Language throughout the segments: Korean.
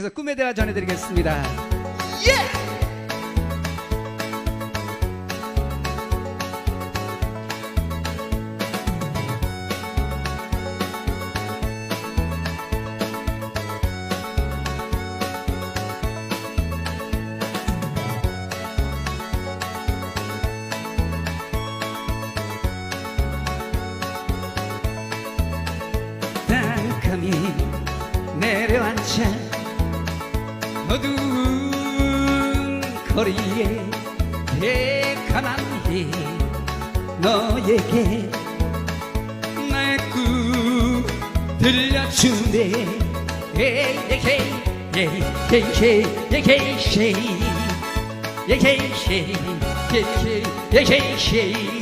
계속해서 꿈의 대화 전해드리겠습니다. 땅감이 내려앉아 어두운 거리에 대가만히 너에게 나의 꿈 들려주네. 예예예 예예예 예예예 예예예 예예예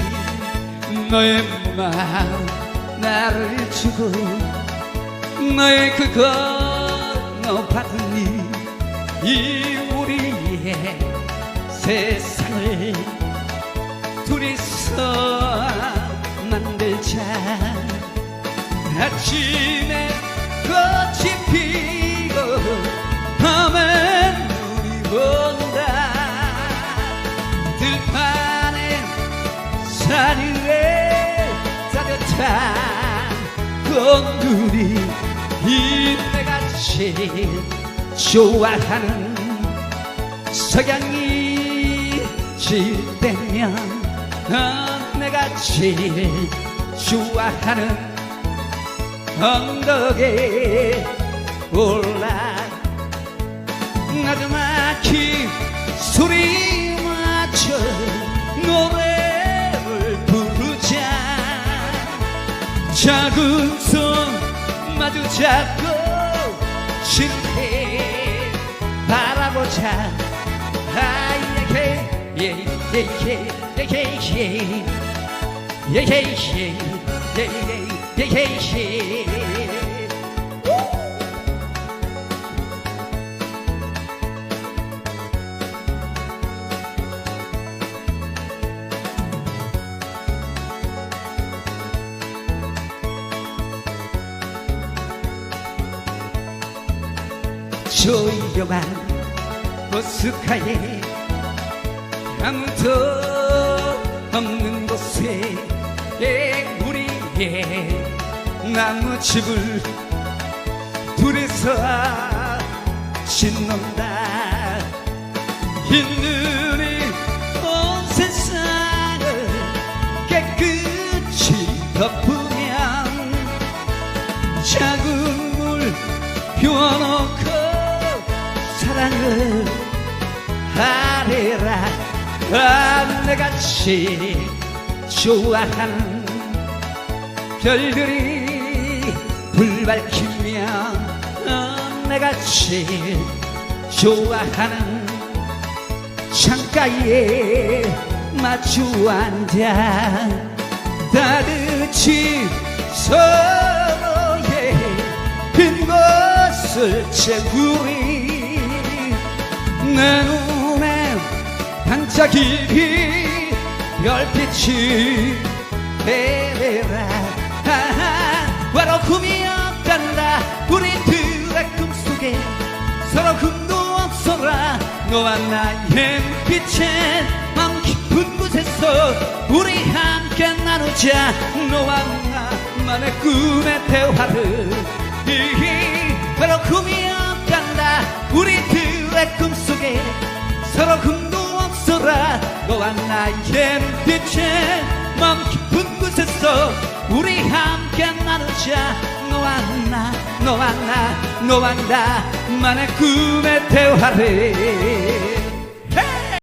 너의 마음 나를 주고 너의 그거 받으니 이 우리의 세상을 둘이서 만들자. 아침에 꽃이 피고 밤엔 눈이 온다. 들판에 사늘에 따뜻한 건물이 이 내가 제일 좋아하는 석양이 질 때면 어, 내가 제일 좋아하는 언덕에 올라 나지막히 소리 맞춰 노래를 부르자. 작은 손 마주 잡고 실해 바라보자. 아예예 예 예예 예 예예. 예 예예 예예예 예 조용한 버스카에 아무도 없는 곳에 우리의 나무집을 둘이서 짓는다. 이눈 하리라 아, 제일 좋아하는 별들이 불 밝히면 어, 제일 좋아하는 창가에 마주 앉아 따뜻이 서로의 빈 곳을 채우리 반짝이기 별빛이 내려라 외로움이 없단다. 우리들의 꿈속에 서로 흠도 없어라. 너와 나의 빛에 맘 깊은 곳에서 우리 함께 나누자. 너와 나만의 꿈의 대화를. 이 외로움이 없단다. 우리들의 꿈속에 없어라 너와 나의 빛에 맘 깊은 곳에서 우리 함께 나누자. 너와 나 너와 나 너와 나만의 꿈의 대화를